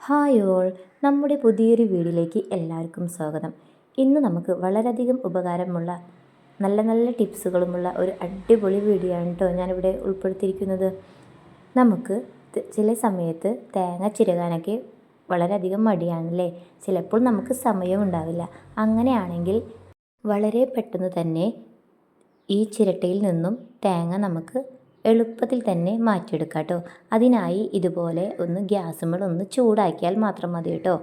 Hi all. നമ്മുടെ പുതിയൊരു വീഡിയോയിലേക്ക് എല്ലാവർക്കും സ്വാഗതം. ഇന്ന് നമുക്ക് വളരെയധികം ഉപകാരമുള്ള നല്ല നല്ല ടിപ്സുകളുമുള്ള ഒരു അടിപൊളി വീഡിയോ ആണ് കേട്ടോ ഞാനിവിടെ ഉൾപ്പെടുത്തിയിരിക്കുന്നത്. നമുക്ക് ചില സമയത്ത് തേങ്ങ ചിരകാനൊക്കെ വളരെയധികം മടിയാണല്ലേ? ചിലപ്പോൾ നമുക്ക് സമയം ഉണ്ടാവില്ല. അങ്ങനെയാണെങ്കിൽ വളരെ പെട്ടെന്ന് തന്നെ ഈ ചിരട്ടയിൽ നിന്നും തേങ്ങ നമുക്ക് എളുപ്പത്തിൽ തന്നെ മാറ്റിയെടുക്കാം കേട്ടോ അതിനായി ഇതുപോലെ ഒന്ന് ഗ്യാസുമ്പോൾ ഒന്ന് ചൂടാക്കിയാൽ മാത്രം മതി കേട്ടോ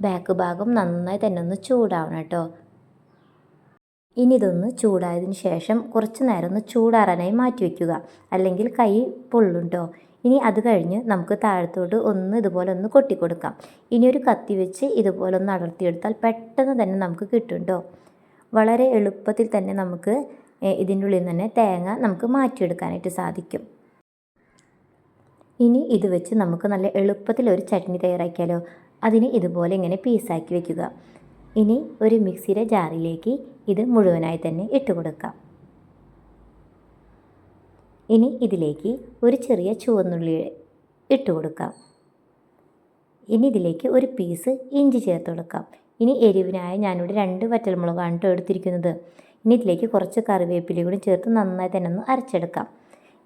ബാക്ക് ഭാഗം നന്നായി തന്നെ ഒന്ന് ചൂടാവണം കേട്ടോ ഇനി ഇതൊന്ന് ചൂടായതിന് ശേഷം കുറച്ച് നേരം ഒന്ന് ചൂടാറാനായി മാറ്റി വയ്ക്കുക അല്ലെങ്കിൽ കൈ പൊള്ളും കേട്ടോ ഇനി അത് കഴിഞ്ഞ് നമുക്ക് താഴത്തോട്ട് ഒന്ന് ഇതുപോലെ ഒന്ന് കൊട്ടിക്കൊടുക്കാം. ഇനി ഒരു കത്തി വെച്ച് ഇതുപോലെ ഒന്ന് അടർത്തിയെടുത്താൽ പെട്ടെന്ന് തന്നെ നമുക്ക് കിട്ടും കേട്ടോ വളരെ എളുപ്പത്തിൽ തന്നെ നമുക്ക് ഇതിന്റെ ഉള്ളിൽ നിന്ന് തന്നെ തേങ്ങ നമുക്ക് മാറ്റിയെടുക്കാനായിട്ട് സാധിക്കും. ഇനി ഇത് വെച്ച് നമുക്ക് നല്ല എളുപ്പത്തിൽ ഒരു ചട്നി തയ്യാറാക്കിയാലോ? അതിന് ഇതുപോലെ ഇങ്ങനെ പീസാക്കി വെക്കുക. ഇനി ഒരു മിക്സിയുടെ ജാറിലേക്ക് ഇത് മുഴുവനായി തന്നെ ഇട്ട് കൊടുക്കാം. ഇനി ഇതിലേക്ക് ഒരു ചെറിയ ചുവന്നുള്ളി ഇട്ട് കൊടുക്കാം. ഇനി ഇതിലേക്ക് ഒരു പീസ് ഇഞ്ചി ചേർത്ത് കൊടുക്കാം. ഇനി എരിവിനായി ഞാനിവിടെ രണ്ട് വറ്റൽമുളകാണ് കേട്ടോ എടുത്തിരിക്കുന്നത്. ഇനി ഇതിലേക്ക് കുറച്ച് കറിവേപ്പില കൂടി ചേർത്ത് നന്നായി തന്നെ ഒന്ന് അരച്ചെടുക്കാം.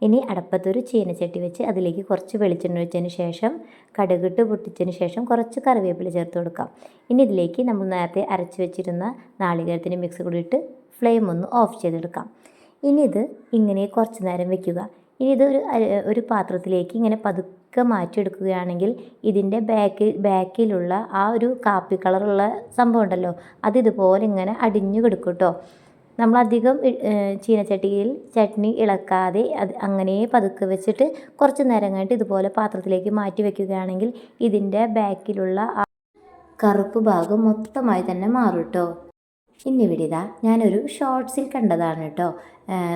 ഇനി അടപ്പത്തൊരു ചീനച്ചട്ടി വെച്ച് അതിലേക്ക് കുറച്ച് വെളിച്ചെണ്ണ ഒഴിച്ചതിന് ശേഷം കടുകിട്ട് പൊട്ടിച്ചതിന് ശേഷം കുറച്ച് കറിവേപ്പില ചേർത്ത് കൊടുക്കാം. ഇനി ഇതിലേക്ക് നമ്മൾ നേരത്തെ അരച്ച് വെച്ചിരുന്ന നാളികേരത്തിന്റെ മിക്സ് കൂടിയിട്ട് ഫ്ലെയിം ഒന്ന് ഓഫ് ചെയ്തെടുക്കാം. ഇനി ഇത് ഇങ്ങനെ കുറച്ച് നേരം വെക്കുക. ഇനി ഇത് ഒരു ഒരു പാത്രത്തിലേക്ക് ഇങ്ങനെ പതുക്കെ മാറ്റിയെടുക്കുകയാണെങ്കിൽ ഇതിന്റെ ബാക്കിൽ ബാക്കിലുള്ള ആ ഒരു കാപ്പി കളറുള്ള സംഭവം ഉണ്ടല്ലോ അത് ഇതുപോലെ ഇങ്ങനെ അടിഞ്ഞു കിടക്കും കേട്ടോ നമ്മളധികം ചീനച്ചട്ടിയിൽ ചട്നി ഇളക്കാതെ അത് അങ്ങനെ പതുക്കെ വെച്ചിട്ട് കുറച്ച് നേരം കഴിഞ്ഞിട്ട് ഇതുപോലെ പാത്രത്തിലേക്ക് മാറ്റി വെക്കുകയാണെങ്കിൽ ഇതിന്റെ ബാക്കിലുള്ള ആ കറുപ്പ് ഭാഗം മൊത്തമായി തന്നെ മാറും കേട്ടോ ഇനി ഇവിടെ ഇതാ ഞാനൊരു ഷോർട്സിൽ കണ്ടതാണ് കേട്ടോ.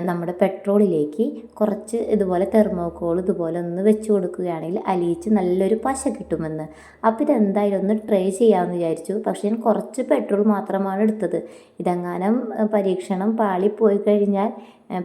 നമ്മുടെ പെട്രോളിലേക്ക് കുറച്ച് ഇതുപോലെ തെർമോക്കോൾ ഇതുപോലെ ഒന്ന് വെച്ച് കൊടുക്കുകയാണെങ്കിൽ അലിയിച്ച് നല്ലൊരു പശ കിട്ടുമെന്ന്. അപ്പോൾ ഇതെന്തായാലും ഒന്ന് ട്രൈ ചെയ്യാമെന്ന് വിചാരിച്ചു. പക്ഷേ ഞാൻ കുറച്ച് പെട്രോൾ മാത്രമാണ് എടുത്തത്. ഇതെങ്ങാനും പരീക്ഷണം പാളിപ്പോയി പോയി കഴിഞ്ഞാൽ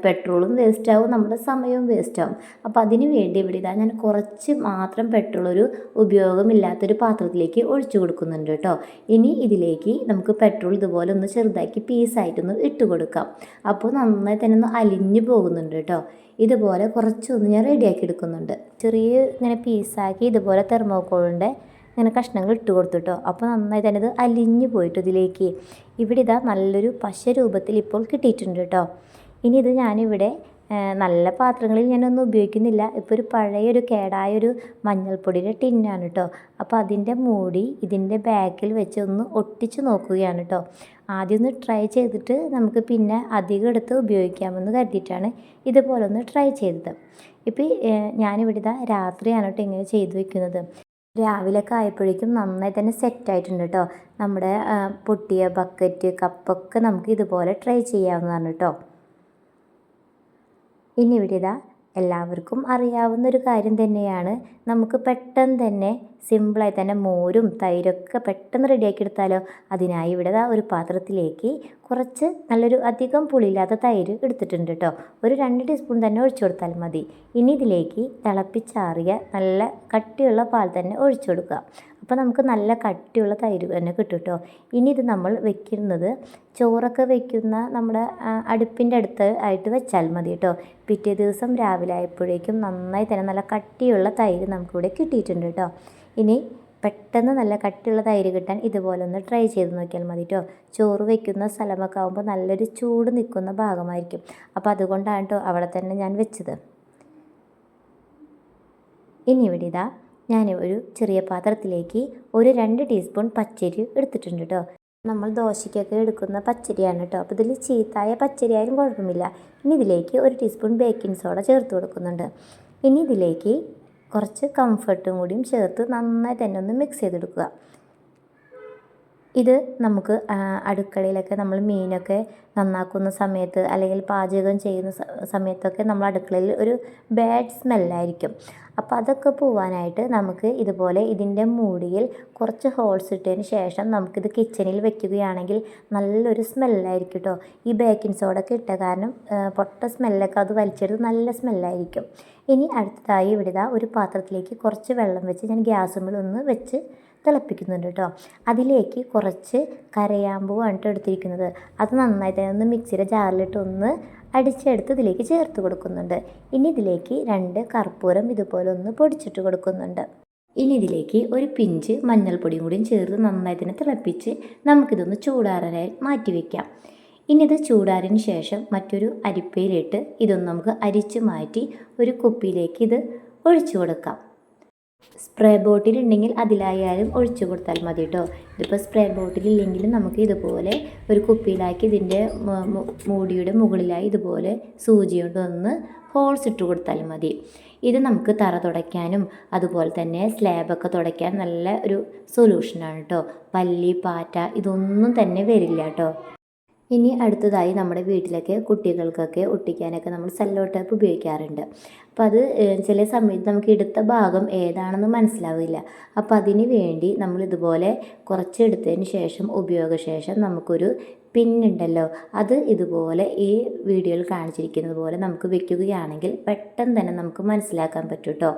പെട്രോളും വേസ്റ്റ് ആവും നമ്മുടെ സമയവും വേസ്റ്റ് ആവും അപ്പോൾ അതിന് വേണ്ടി ഇവിടെ ഇതാ ഞാൻ കുറച്ച് മാത്രം പെട്രോൾ ഒരു ഉപയോഗമില്ലാത്തൊരു പാത്രത്തിലേക്ക് ഒഴിച്ചു കൊടുക്കുന്നുണ്ട് കേട്ടോ. ഇനി ഇതിലേക്ക് നമുക്ക് പെട്രോൾ ഇതുപോലെ ഒന്ന് ചെറുതാക്കി പീസായിട്ടൊന്ന് ഇട്ട് കൊടുക്കാം. അപ്പോൾ നന്നായി തന്നെ ഒന്ന് അലിഞ്ഞു പോകുന്നുണ്ട് കേട്ടോ. ഇതുപോലെ കുറച്ചൊന്ന് ഞാൻ റെഡിയാക്കി എടുക്കുന്നുണ്ട്. ചെറിയ ഇങ്ങനെ പീസാക്കി ഇതുപോലെ തെർമോക്കോളിന്റെ ഇങ്ങനെ കഷ്ണങ്ങൾ ഇട്ട് കൊടുത്തു കേട്ടോ. അപ്പോൾ നന്നായി തന്നെ ഇത് അലിഞ്ഞു പോയിട്ട് ഇതിലേക്ക്. ഇവിടെ ഇതാ നല്ലൊരു പശ രൂപത്തിൽ ഇപ്പോൾ കിട്ടിയിട്ടുണ്ട് കേട്ടോ. ഇനി ഇത് ഞാനിവിടെ നല്ല പാത്രങ്ങളിൽ ഞാനൊന്നും ഉപയോഗിക്കുന്നില്ല. ഇപ്പോൾ ഒരു പഴയൊരു കേടായൊരു മഞ്ഞൾപ്പൊടിയുടെ ടിന്നാണ് കേട്ടോ അപ്പോൾ അതിന്റെ മൂടി ഇതിന്റെ ബാക്കിൽ വെച്ച് ഒന്ന് ഒട്ടിച്ച് നോക്കുകയാണ് കേട്ടോ ആദ്യം ഒന്ന് ട്രൈ ചെയ്തിട്ട് നമുക്ക് പിന്നെ അധികം എടുത്ത് ഉപയോഗിക്കാമെന്ന് കരുതിയിട്ടാണ് ഇതുപോലെ ഒന്ന് ട്രൈ ചെയ്തത്. ഇപ്പോൾ ഞാനിവിടെ ഇതാ രാത്രിയാണ് കേട്ടോ ഇങ്ങനെ ചെയ്തു വെക്കുന്നത്. രാവിലെയൊക്കെ ആയപ്പോഴേക്കും നന്നായി തന്നെ സെറ്റായിട്ടുണ്ട് കേട്ടോ നമ്മുടെ പൊട്ടിയ ബക്കറ്റ് കപ്പൊക്കെ നമുക്ക് ഇതുപോലെ ട്രൈ ചെയ്യാവുന്നതാണ് കേട്ടോ ഇനി ഇവിടെ ഇതാ എല്ലാവർക്കും അറിയാവുന്ന ഒരു കാര്യം തന്നെയാണ്. നമുക്ക് പെട്ടെന്ന് തന്നെ സിമ്പിളായി തന്നെ മോരും തൈരൊക്കെ പെട്ടെന്ന് റെഡിയാക്കി എടുത്താലോ അതിനായി ഇവിടെ ഒരു പാത്രത്തിലേക്ക് കുറച്ച് നല്ലൊരു അധികം പുളിയില്ലാത്ത തൈര് എടുത്തിട്ടുണ്ട് കേട്ടോ. ഒരു രണ്ട് ടീസ്പൂൺ തന്നെ ഒഴിച്ചു കൊടുത്താൽ മതി. ഇനി ഇതിലേക്ക് തിളപ്പിച്ചാറിയ നല്ല കട്ടിയുള്ള പാൽ തന്നെ ഒഴിച്ചു കൊടുക്കുക. അപ്പോൾ നമുക്ക് നല്ല കട്ടിയുള്ള തൈര് തന്നെ കിട്ടും കേട്ടോ ഇനി ഇത് നമ്മൾ വെക്കുന്നത് ചോറൊക്കെ വെക്കുന്ന നമ്മുടെ അടുപ്പിന്റെ അടുത്ത് ആയിട്ട് വെച്ചാൽ മതി കേട്ടോ. പിറ്റേ ദിവസം രാവിലെ ആയപ്പോഴേക്കും നന്നായി തന്നെ നല്ല കട്ടിയുള്ള തൈര് നമുക്കിവിടെ കിട്ടിയിട്ടുണ്ട് കേട്ടോ. ഇനി പെട്ടെന്ന് നല്ല കട്ടിയുള്ള തൈര് കിട്ടാൻ ഇതുപോലെ ഒന്ന് ട്രൈ ചെയ്ത് നോക്കിയാൽ മതി കേട്ടോ. ചോറ് വെക്കുന്ന സ്ഥലമൊക്കെ ആകുമ്പോൾ നല്ലൊരു ചൂട് നിൽക്കുന്ന ഭാഗമായിരിക്കും. അപ്പോൾ അതുകൊണ്ടാണ് കേട്ടോ അവിടെ തന്നെ ഞാൻ വെച്ചത്. ഇനി ഇവിടെ ഇതാ ഞാൻ ഒരു ചെറിയ പാത്രത്തിലേക്ക് ഒരു രണ്ട് ടീസ്പൂൺ പച്ചരി എടുത്തിട്ടുണ്ട് കേട്ടോ നമ്മൾ ദോശയ്ക്കൊക്കെ എടുക്കുന്ന പച്ചരിയാണ് കേട്ടോ അപ്പോൾ ഇതിൽ ചീത്തായ പച്ചരി ആയാലും കുഴപ്പമില്ല. ഇനി ഇതിലേക്ക് ഒരു ടീസ്പൂൺ ബേക്കിംഗ് സോഡ ചേർത്ത് കൊടുക്കുന്നുണ്ട്. ഇനി ഇതിലേക്ക് കുറച്ച് കംഫർട്ടും കൂടിയും ചേർത്ത് നന്നായി തന്നെ ഒന്ന് മിക്സ് ചെയ്തെടുക്കുക. ഇത് നമുക്ക് അടുക്കളയിലൊക്കെ നമ്മൾ മീനൊക്കെ നന്നാക്കുന്ന സമയത്ത് അല്ലെങ്കിൽ പാചകം ചെയ്യുന്ന സമയത്തൊക്കെ നമ്മൾ അടുക്കളയിൽ ഒരു ബാഡ് സ്മെല്ലായിരിക്കും അപ്പോൾ അതൊക്കെ പോവാനായിട്ട് നമുക്ക് ഇതുപോലെ ഇതിന്റെ മൂടിയിൽ കുറച്ച് ഹോൾസ് ഇട്ടതിന് ശേഷം നമുക്കിത് കിച്ചണിൽ വെക്കുകയാണെങ്കിൽ നല്ലൊരു സ്മെല്ലായിരിക്കും കേട്ടോ ഈ ബേക്കിംഗ് സോഡ ഒക്കെ ഇട്ട കാരണം പൊട്ട സ്മെല്ലൊക്കെ അത് വലിച്ചെടുത്ത് നല്ല സ്മെല്ലായിരിക്കും ഇനി അടുത്തതായി ഇവിടെ ഒരു പാത്രത്തിലേക്ക് കുറച്ച് വെള്ളം വെച്ച് ഞാൻ ഗ്യാസുമ്പിൽ ഒന്ന് വെച്ച് തിളപ്പിക്കുന്നുണ്ട് കേട്ടോ. അതിലേക്ക് കുറച്ച് കരയാമ്പൂവാണ് കേട്ടോ എടുത്തിരിക്കുന്നത്. അത് നന്നായിട്ട് ഒന്ന് മിക്സിയുടെ ജാറിലിട്ട് ഒന്ന് അടിച്ചെടുത്ത് ഇതിലേക്ക് ചേർത്ത് കൊടുക്കുന്നുണ്ട്. ഇനി ഇതിലേക്ക് രണ്ട് കർപ്പൂരം ഇതുപോലെ ഒന്ന് പൊടിച്ചിട്ട് കൊടുക്കുന്നുണ്ട്. ഇനി ഇതിലേക്ക് ഒരു പിഞ്ച് മഞ്ഞൾപ്പൊടിയും കൂടിയും ചേർത്ത് നന്നായി തന്നെ തിളപ്പിച്ച് നമുക്കിതൊന്ന് മാറ്റി വയ്ക്കാം ഇനി ഇത് ചൂടാറിന് ശേഷം മറ്റൊരു അരിപ്പയിലിട്ട് ഇതൊന്ന് നമുക്ക് അരിച്ച് മാറ്റി ഒരു കുപ്പിയിലേക്ക് ഇത് ഒഴിച്ചു കൊടുക്കാം. സ്പ്രേ ബോട്ടിൽ ഉണ്ടെങ്കിൽ അതിലായാലും ഒഴിച്ചു കൊടുത്താൽ മതി കേട്ടോ ഇതിപ്പോൾ സ്പ്രേ ബോട്ടിൽ ഇല്ലെങ്കിലും നമുക്ക് ഇതുപോലെ ഒരു കുപ്പിയിലാക്കി ഇതിന്റെ മൂടിയുടെ മുകളിലായി ഇതുപോലെ സൂചി കൊണ്ട് ഒന്ന് ഹോൾസ് ഇട്ട് കൊടുത്താൽ മതി. ഇത് നമുക്ക് തറ തുടയ്ക്കാനും അതുപോലെ തന്നെ സ്ലാബൊക്കെ തുടയ്ക്കാൻ നല്ല ഒരു സൊല്യൂഷനാണ് കേട്ടോ പല്ലി പാറ്റ ഇതൊന്നും തന്നെ വരില്ല കേട്ടോ ഇനി അടുത്തതായി നമ്മുടെ വീട്ടിലൊക്കെ കുട്ടികൾക്കൊക്കെ ഒട്ടിക്കാനൊക്കെ നമ്മൾ സെല്ലോ ടേപ്പ് ഉപയോഗിക്കാറുണ്ട്. അപ്പോൾ അത് ചില സമയത്ത് നമുക്ക് എടുത്ത ഭാഗം ഏതാണെന്ന് മനസ്സിലാവില്ല. അപ്പോൾ അതിന് വേണ്ടി നമ്മൾ ഇതുപോലെ കുറച്ച് എടുത്തതിന് ശേഷം ഉപയോഗശേഷം നമുക്കൊരു പിന്നുണ്ടല്ലോ അത് ഇതുപോലെ ഈ വീഡിയോയിൽ കാണിച്ചിരിക്കുന്നത് പോലെ നമുക്ക് വെക്കുകയാണെങ്കിൽ പെട്ടെന്ന് തന്നെ നമുക്ക് മനസ്സിലാക്കാൻ പറ്റും കേട്ടോ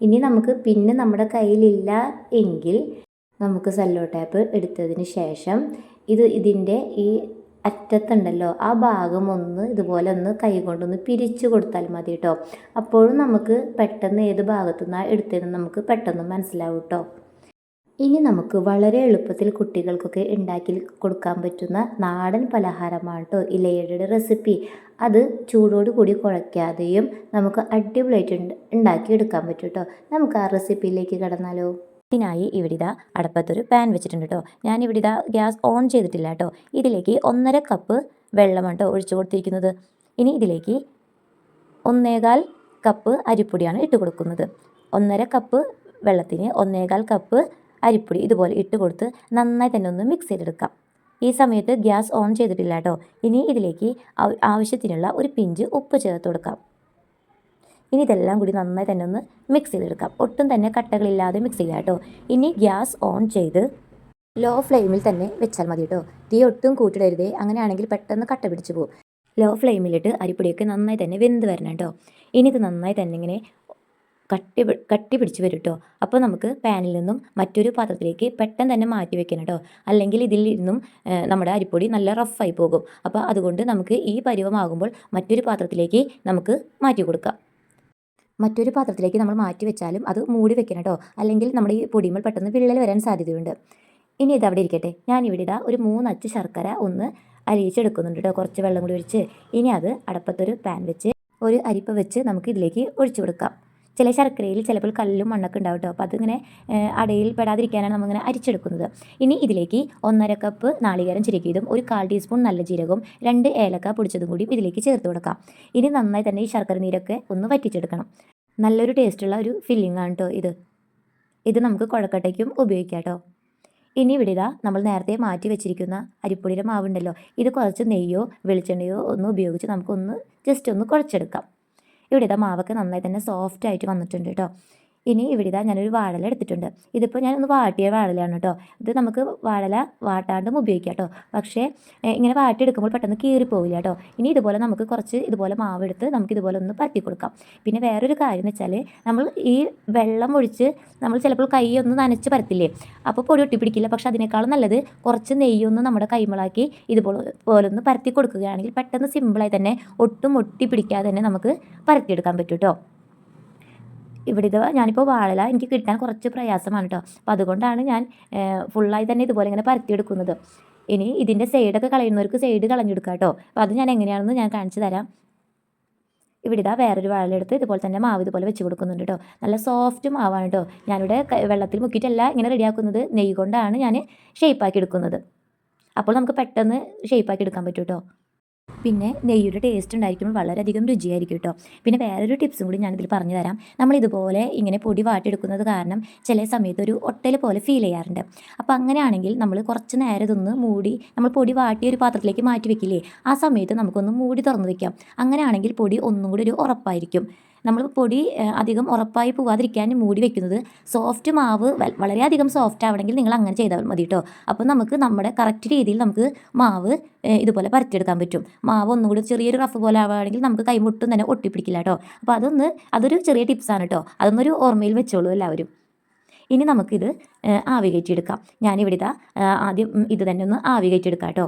ഇനി നമുക്ക് പിന്ന് നമ്മുടെ കയ്യിലില്ല എങ്കിൽ നമുക്ക് സെല്ലോ ടേപ്പ് എടുത്തതിന് ശേഷം ഇത് ഇതിന്റെ ഈ അറ്റത്തുണ്ടല്ലോ. ആ ഭാഗം ഒന്ന് ഇതുപോലെ ഒന്ന് കൈ കൊണ്ടൊന്ന് പിരിച്ചു കൊടുത്താൽ മതി കേട്ടോ അപ്പോഴും നമുക്ക് പെട്ടെന്ന് ഏത് ഭാഗത്തു നിന്നാണ് എടുത്തതെന്ന് നമുക്ക് പെട്ടെന്ന് മനസ്സിലാവും കേട്ടോ ഇനി നമുക്ക് വളരെ എളുപ്പത്തിൽ കുട്ടികൾക്കൊക്കെ ഉണ്ടാക്കി കൊടുക്കാൻ പറ്റുന്ന നാടൻ പലഹാരമാണ് കേട്ടോ ഇലയുടെ റെസിപ്പി. അത് ചൂടോട് കൂടി കുഴയ്ക്കാതെയും നമുക്ക് അടിപൊളിയായിട്ട് ഉണ്ടാക്കി എടുക്കാൻ പറ്റും കേട്ടോ നമുക്ക് ആ റെസിപ്പിയിലേക്ക് കടന്നാലോ? ഇതിനായി ഇവിടെ ഇതാ അടുപ്പത്തൊരു പാൻ വെച്ചിട്ടുണ്ട് കേട്ടോ ഞാൻ ഇതാ ഗ്യാസ് ഓൺ ചെയ്തിട്ടില്ല കേട്ടോ ഇതിലേക്ക് ഒന്നര കപ്പ് വെള്ളമാണ് കേട്ടോ ഒഴിച്ചു കൊടുത്തിരിക്കുന്നത്. ഇനി ഇതിലേക്ക് ഒന്നേകാൽ കപ്പ് അരിപ്പൊടിയാണ് ഇട്ട് കൊടുക്കുന്നത്. ഒന്നര കപ്പ് വെള്ളത്തിന് ഒന്നേകാൽ കപ്പ് അരിപ്പൊടി ഇതുപോലെ ഇട്ട് കൊടുത്ത് നന്നായി തന്നെ ഒന്ന് മിക്സ് ചെയ്തെടുക്കാം. ഈ സമയത്ത് ഗ്യാസ് ഓൺ ചെയ്തിട്ടില്ല കേട്ടോ ഇനി ഇതിലേക്ക് ആവശ്യത്തിനുള്ള ഒരു പിഞ്ച് ഉപ്പ് ചേർത്ത് കൊടുക്കാം. ഇനി ഇതെല്ലാം കൂടി നന്നായി തന്നെ ഒന്ന് മിക്സ് ചെയ്തെടുക്കാം. ഒട്ടും തന്നെ കട്ടകളില്ലാതെ മിക്സ് ചെയ്യാം കേട്ടോ. ഇനി ഗ്യാസ് ഓൺ ചെയ്ത് ലോ ഫ്ലെയിമിൽ തന്നെ വെച്ചാൽ മതി കേട്ടോ. തീ ഒട്ടും കൂട്ടിടരുതേ. അങ്ങനെയാണെങ്കിൽ പെട്ടെന്ന് കട്ട പിടിച്ചു പോകും ലോ ഫ്ലെയിമിലിട്ട് അരിപ്പൊടിയൊക്കെ നന്നായി തന്നെ വെന്ത് വരണം കേട്ടോ. ഇനി ഇത് നന്നായി തന്നെ ഇങ്ങനെ കട്ടി കട്ടി പിടിച്ച് വരും കേട്ടോ. അപ്പോൾ നമുക്ക് പാനിൽ നിന്നും മറ്റൊരു പാത്രത്തിലേക്ക് പെട്ടെന്ന് തന്നെ മാറ്റി വെക്കണം കേട്ടോ. അല്ലെങ്കിൽ ഇതിൽ നിന്നും നമ്മുടെ അരിപ്പൊടി നല്ല റഫായി പോകും. അപ്പോൾ അതുകൊണ്ട് നമുക്ക് ഈ പരുവമാകുമ്പോൾ മറ്റൊരു പാത്രത്തിലേക്ക് നമുക്ക് മാറ്റി കൊടുക്കാം. മറ്റൊരു പാത്രത്തിലേക്ക് നമ്മൾ മാറ്റി വെച്ചാലും അത് മൂടി വെക്കണം കേട്ടോ. അല്ലെങ്കിൽ നമ്മുടെ ഈ പൊടിയുമ്പോൾ പെട്ടെന്ന് വിള്ളൽ വരാൻ സാധ്യതയുണ്ട്. ഇനി ഇത് അവിടെ ഇരിക്കട്ടെ. ഞാൻ ഇവിടെ ഇതാ ഒരു മൂന്നച്ച് ശർക്കര ഒന്ന് അരിയിച്ചെടുക്കുന്നുണ്ട് കേട്ടോ. കുറച്ച് വെള്ളം കൂടി ഒഴിച്ച്. ഇനി അത് അടപ്പത്തൊരു പാൻ വെച്ച് ഒരു അരിപ്പ വെച്ച് നമുക്ക് ഇതിലേക്ക് ഒഴിച്ചു കൊടുക്കാം. ചില ശർക്കരയിൽ ചിലപ്പോൾ കല്ലും മണ്ണൊക്കെ ഉണ്ടാവും കേട്ടോ. അപ്പോൾ അതിങ്ങനെ അടയിൽ പെടാതിരിക്കാനാണ് നമ്മളിങ്ങനെ അരിച്ചെടുക്കുന്നത്. ഇനി ഇതിലേക്ക് ഒന്നര കപ്പ് നാളികേരം ചിരക്കിയതും ഒരു കാൽ ടീസ്പൂൺ നല്ല ജീരകവും രണ്ട് ഏലക്ക പൊടിച്ചതും കൂടി ഇതിലേക്ക് ചേർത്ത് കൊടുക്കാം. ഇനി നന്നായി തന്നെ ഈ ശർക്കര നീരൊക്കെ ഒന്ന് വറ്റിച്ചെടുക്കണം. നല്ലൊരു ടേസ്റ്റുള്ള ഒരു ഫില്ലിംഗ് ആണ് കേട്ടോ ഇത്. ഇത് നമുക്ക് കുഴക്കട്ടയ്ക്കും ഉപയോഗിക്കാം കേട്ടോ ഇനി ഇവിടെ നമ്മൾ നേരത്തെ മാറ്റി വെച്ചിരിക്കുന്ന അരിപ്പൊടിയുടെ മാവുണ്ടല്ലോ. ഇത് കുറച്ച് നെയ്യോ വെളിച്ചെണ്ണയോ ഒന്ന് ഉപയോഗിച്ച് നമുക്കൊന്ന് ജസ്റ്റ് ഒന്ന് കുഴച്ചെടുക്കാം. ഇവിടെ ഇതാ മാവൊക്കെ നന്നായി തന്നെ സോഫ്റ്റ് ആയിട്ട് വന്നിട്ടുണ്ട് കേട്ടോ ഇനി ഇവിടെ ഇതാ ഞാനൊരു വാഴല എടുത്തിട്ടുണ്ട്. ഇതിപ്പോൾ ഞാൻ ഒന്ന് വാട്ടിയ വാഴലയാണ് കേട്ടോ ഇത് നമുക്ക് വാഴല വാട്ടാണ്ടും ഉപയോഗിക്കാം കേട്ടോ പക്ഷേ ഇങ്ങനെ വാട്ടിയെടുക്കുമ്പോൾ പെട്ടെന്ന് കീറിപ്പോവില്ല കേട്ടോ ഇനി ഇതുപോലെ നമുക്ക് കുറച്ച് ഇതുപോലെ മാവെടുത്ത് നമുക്ക് ഇതുപോലെ ഒന്ന് പരത്തി കൊടുക്കാം. പിന്നെ വേറൊരു കാര്യം എന്ന് വെച്ചാൽ നമ്മൾ ഈ വെള്ളം ഒഴിച്ച് നമ്മൾ ചിലപ്പോൾ കൈ ഒന്ന് നനച്ച് പരത്തില്ലേ? അപ്പോൾ പൊടി ഒട്ടിപ്പിടിക്കില്ല പക്ഷേ അതിനേക്കാളും നല്ലത് കുറച്ച് നെയ്യൊന്ന് നമ്മുടെ കൈമളാക്കി ഇതുപോലെ പോലെ ഒന്ന് പരത്തി കൊടുക്കുകയാണെങ്കിൽ പെട്ടെന്ന് സിമ്പിളായി തന്നെ ഒട്ടും ഒട്ടി പിടിക്കാതെ തന്നെ നമുക്ക് പരത്തിയെടുക്കാൻ പറ്റും കേട്ടോ ഇവിടെ ഇത് ഞാനിപ്പോൾ വാഴല എനിക്ക് കിട്ടാൻ കുറച്ച് പ്രയാസമാണ് കേട്ടോ അപ്പോൾ അതുകൊണ്ടാണ് ഞാൻ ഫുള്ളായി തന്നെ ഇതുപോലെ ഇങ്ങനെ പരത്തിയെടുക്കുന്നത്. ഇനി ഇതിന്റെ സൈഡൊക്കെ കളയുന്നവർക്ക് സൈഡ് കളഞ്ഞെടുക്കാം കേട്ടോ അപ്പോൾ അത് ഞാൻ എങ്ങനെയാണെന്ന് ഞാൻ കാണിച്ചു തരാം. ഇവിടെ ഇതാ വേറൊരു വാഴലെടുത്ത് ഇതുപോലെ തന്നെ മാവ് ഇതുപോലെ വെച്ച് കൊടുക്കുന്നുണ്ട് കേട്ടോ നല്ല സോഫ്റ്റ് മാവാണ് കേട്ടോ ഞാനിവിടെ വെള്ളത്തിൽ മുക്കിയിട്ടല്ല ഇങ്ങനെ റെഡിയാക്കുന്നത് നെയ്യ് കൊണ്ടാണ് ഞാൻ ഷേപ്പാക്കി എടുക്കുന്നത്. അപ്പോൾ നമുക്ക് പെട്ടെന്ന് ഷേപ്പാക്കി എടുക്കാൻ പറ്റും കേട്ടോ പിന്നെ നെയ്യുടെ ടേസ്റ്റ് ഉണ്ടായിരിക്കുമ്പോൾ വളരെയധികം രുചിയായിരിക്കും കേട്ടോ പിന്നെ വേറൊരു ടിപ്സും കൂടി ഞാനിതിൽ പറഞ്ഞു തരാം. നമ്മൾ ഇതുപോലെ ഇങ്ങനെ പൊടി വാട്ടിയെടുക്കുന്നത് കാരണം ചില സമയത്ത് ഒരു ഒട്ടൽ പോലെ ഫീൽ ചെയ്യാറുണ്ട്. അപ്പോൾ അങ്ങനെയാണെങ്കിൽ നമ്മൾ കുറച്ച് നേരം ഇതൊന്ന് മൂടി നമ്മൾ പൊടി വാട്ടിയ ഒരു പാത്രത്തിലേക്ക് മാറ്റി വെക്കില്ലേ? ആ സമയത്ത് നമുക്കൊന്ന് മൂടി തുറന്ന് വെക്കാം. അങ്ങനെയാണെങ്കിൽ പൊടി ഒന്നും കൂടി ഒരു ഉറപ്പായിരിക്കും. നമ്മൾ പൊടി അധികം ഉറപ്പായി പോവാതിരിക്കാൻ മൂടി വെക്കുന്നത് സോഫ്റ്റ് മാവ് വളരെയധികം സോഫ്റ്റ് ആവണമെങ്കിൽ നിങ്ങൾ അങ്ങനെ ചെയ്താൽ മതി കേട്ടോ അപ്പോൾ നമുക്ക് നമ്മുടെ കറക്റ്റ് രീതിയിൽ നമുക്ക് മാവ് ഇതുപോലെ പരത്തിയെടുക്കാൻ പറ്റും. മാവ് ഒന്നും കൂടി ചെറിയൊരു റഫ് പോലെ ആവുകയാണെങ്കിൽ നമുക്ക് കൈമുട്ടും തന്നെ ഒട്ടിപ്പിടിക്കില്ല കേട്ടോ അപ്പോൾ അതൊന്ന് അതൊരു ചെറിയ ടിപ്സാണ് കേട്ടോ അതൊന്നൊരു ഓർമ്മയിൽ വെച്ചോളൂ എല്ലാവരും. ഇനി നമുക്കിത് ആവി കയറ്റിയെടുക്കാം. ഞാനിവിടെ ആദ്യം ഇത് തന്നെ ഒന്ന് ആവി കയറ്റിയെടുക്കാം കേട്ടോ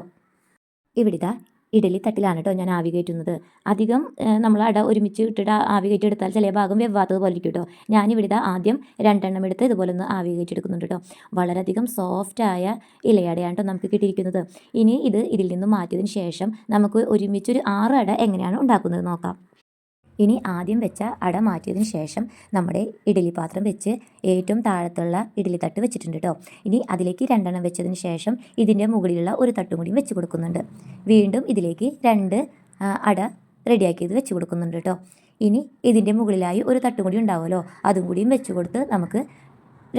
ഇവിടെ ഇതാ ഇഡലി തട്ടിലാണ് കേട്ടോ ഞാൻ ആവി കയറ്റുന്നത്. അധികം നമ്മൾ അട ഒരുമിച്ച് ഇട്ടിട്ട് ആവി കയറ്റിയെടുത്താൽ ചില ഭാഗം വെവ്വാത്തത് പോലെ ഇരിക്കും കേട്ടോ ഞാനിവിടെ ആദ്യം രണ്ടെണ്ണം എടുത്ത് ഇതുപോലെ ഒന്ന് ആവി കയറ്റിയെടുക്കുന്നുണ്ട് കേട്ടോ വളരെയധികം സോഫ്റ്റായ ഇലയടയാണ് കേട്ടോ നമുക്ക് കിട്ടിയിരിക്കുന്നത്. ഇനി ഇത് ഇതിൽ നിന്ന് മാറ്റിയതിന് ശേഷം നമുക്ക് ഒരുമിച്ചൊരു ആറ് അട എങ്ങനെയാണ് ഉണ്ടാക്കുന്നത് നോക്കാം. ഇനി ആദ്യം വെച്ച അട മാറ്റിയതിന് ശേഷം നമ്മുടെ ഇഡ്ഡലി പാത്രം വെച്ച് ഏറ്റവും താഴത്തുള്ള ഇഡ്ഡലി തട്ട് വെച്ചിട്ടുണ്ട് കേട്ടോ ഇനി അതിലേക്ക് രണ്ടെണ്ണം വെച്ചതിന് ശേഷം ഇതിന്റെ മുകളിലുള്ള ഒരു തട്ടും കൂടി വെച്ച് കൊടുക്കുന്നുണ്ട്. വീണ്ടും ഇതിലേക്ക് രണ്ട് അട റെഡിയാക്കിയത് വെച്ച് കൊടുക്കുന്നുണ്ട് കേട്ടോ ഇനി ഇതിന്റെ മുകളിലായി ഒരു തട്ടും കൂടി ഉണ്ടാവുമല്ലോ. അതും കൂടിയും വെച്ച് കൊടുത്ത് നമുക്ക്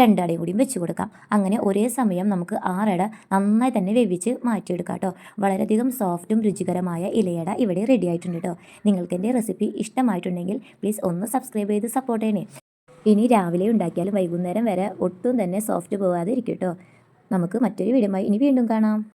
രണ്ടടയും കൂടിയും വെച്ച് കൊടുക്കാം. അങ്ങനെ ഒരേ സമയം നമുക്ക് ആറട നന്നായി തന്നെ വേവിച്ച് മാറ്റിയെടുക്കാം കേട്ടോ. വളരെയധികം സോഫ്റ്റും രുചികരമായ ഇലയട ഇവിടെ റെഡി ആയിട്ടുണ്ട് കേട്ടോ. നിങ്ങൾക്ക് എന്റെ റെസിപ്പി ഇഷ്ടമായിട്ടുണ്ടെങ്കിൽ പ്ലീസ് ഒന്ന് സബ്സ്ക്രൈബ് ചെയ്ത് സപ്പോർട്ട് ചെയ്യണേ. ഇനി രാവിലെ ഉണ്ടാക്കിയാലും വൈകുന്നേരം വരെ ഒട്ടും തന്നെ സോഫ്റ്റ് പോകാതെ ഇരിക്കും കേട്ടോ. നമുക്ക് മറ്റൊരു വീഡിയോ ഇനി വീണ്ടും കാണാം.